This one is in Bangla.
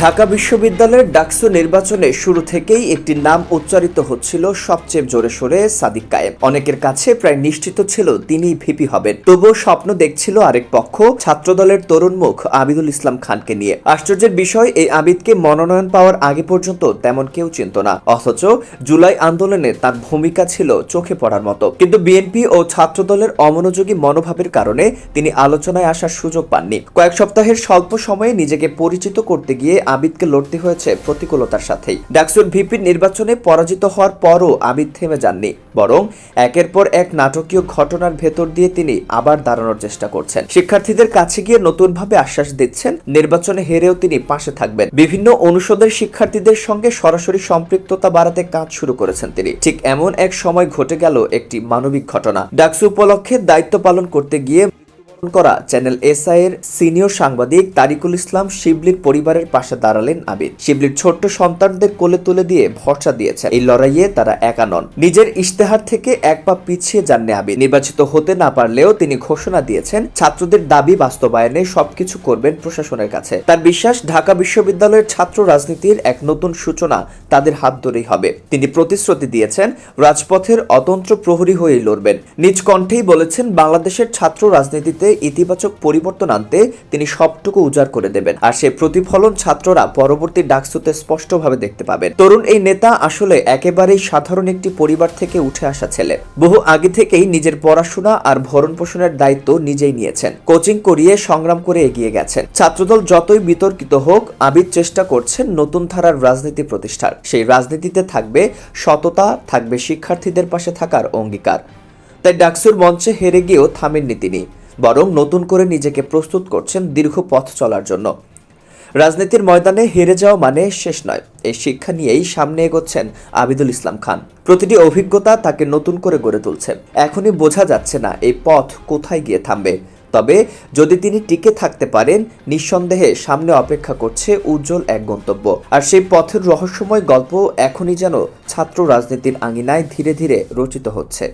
ঢাকা বিশ্ববিদ্যালয়ের ডাকসু নির্বাচনে শুরু থেকেই একটি নাম উচ্চারিত হচ্ছিল সবচেয়ে জোরে সোরে সাদিক কায়েম। অনেকের কাছে প্রায় নিশ্চিত ছিল তিনি ভিপি হবেন। তবুও স্বপ্ন দেখছিল আরেক পক্ষ, ছাত্রদলের তরুণ মুখ আবিদুল ইসলাম খানকে নিয়ে। আশ্চর্যের বিষয়, এই আবিদকে মনোনয়ন পাওয়ার আগে পর্যন্ত তেমন কেউ চিনত না। অথচ জুলাই আন্দোলনে তার ভূমিকা ছিল চোখে পড়ার মতো। কিন্তু বিএনপি ও ছাত্রদলের অমনোযোগী মনোভাবের কারণে তিনি আলোচনায় আসার সুযোগ পাননি। কয়েক সপ্তাহের স্বল্প সময়ে নিজেকে পরিচিত করতে গিয়ে আবিদকে লড়তে হয়েছে প্রতিকূলতার সাথেই। ডাকসুর ভিপির নির্বাচনে পরাজিত হওয়ার পরও আবিদ থেমে যাননি, বরং একের পর এক নাটকীয় ঘটনার ভেতর দিয়ে তিনি আবার দাঁড়ানোর চেষ্টা করছেন। শিক্ষার্থীদের কাছে গিয়ে নতুনভাবে আশ্বাস দিচ্ছেন, নির্বাচনে হেরেও তিনি পাশে থাকবেন। বিভিন্ন অনুষদের শিক্ষার্থীদের সঙ্গে সরাসরি সম্পৃক্ততা বাড়াতে কাজ শুরু করেছেন তিনি। ঠিক এমন এক সময় ঘটে গেল একটি মানবিক ঘটনা। ডাকসু উপলক্ষে দায়িত্ব পালন করতে গিয়ে করা চ্যানেল এসআই এর সিনিয়র সাংবাদিক তারিকুল ইসলাম শিবলির পরিবারের পাশে দাঁড়ালেন আবিদ। শিবলির ছোট্ট সন্তানদের কোলে তুলে দিয়ে ভরসা দিয়েছেন। এই লড়াইয়ে তারা একা নন। নিজের ইশতেহার থেকে এক পা পিছিয়ে যাননি আবিদ। নির্বাচিত হতে না পারলেও তিনি ঘোষণা দিয়েছেন, ছাত্রদের দাবি বাস্তবায়নে সবকিছু করবেন প্রশাসনের কাছে। তার বিশ্বাস, ঢাকা বিশ্ববিদ্যালয়ের ছাত্র রাজনীতির এক নতুন সূচনা তাদের হাত ধরেই হবে। তিনি প্রতিশ্রুতি দিয়েছেন, রাজপথের অতন্ত্র প্রহরী হয়েই লড়বেন। নিজ কণ্ঠেই বলেছেন, বাংলাদেশের ছাত্র রাজনীতিতে ইতিবাচক পরিবর্তন আনতে তিনি সবটুকু উজাড় করে দেবেন। আর সে প্রতিফলন ছাত্ররা পরবর্তী ডাকসুতে স্পষ্টভাবে দেখতে পাবেন। তরুণ এই নেতা আসলে একেবারেই সাধারণ একটি পরিবার থেকে উঠে আসা ছেলে। বহু আগে থেকেই নিজের পড়াশোনা আর ভরণ পোষণের দায়িত্ব নিজেই নিয়েছেন। কোচিং করিয়ে সংগ্রাম করে এগিয়ে গেছেন। ছাত্রদল যতই বিতর্কিত হোক আবিদ চেষ্টা করছেন নতুন ধারার রাজনীতি প্রতিষ্ঠার। সেই রাজনীতিতে থাকবে সততা, থাকবে শিক্ষার্থীদের পাশে থাকার অঙ্গীকার। তাই ডাকসুর মঞ্চে হেরে গিয়েও থামেননি তিনি। বরং নতুন করে নিজেকে প্রস্তুত করছেন দীর্ঘ পথ চলার জন্য। রাজনীতির ময়দানে হেরে যাওয়া মানে শেষ নয়। এই শিক্ষা নিয়েই সামনে এগোচ্ছেন আবিদুল ইসলাম খান। প্রতিটি অভিজ্ঞতা তাকে নতুন করে গড়ে তুলছে। এখনই বোঝা যাচ্ছে না এই পথ কোথায় গিয়ে থামবে। তবে যদি তিনি টিকে থাকতে পারেন, নিঃসন্দেহে সামনে অপেক্ষা করছে উজ্জ্বল এক গন্তব্য। আর সেই পথের রহস্যময় গল্প এখনই যেন ছাত্র রাজনীতির আঙিনায় ধীরে ধীরে রচিত হচ্ছে।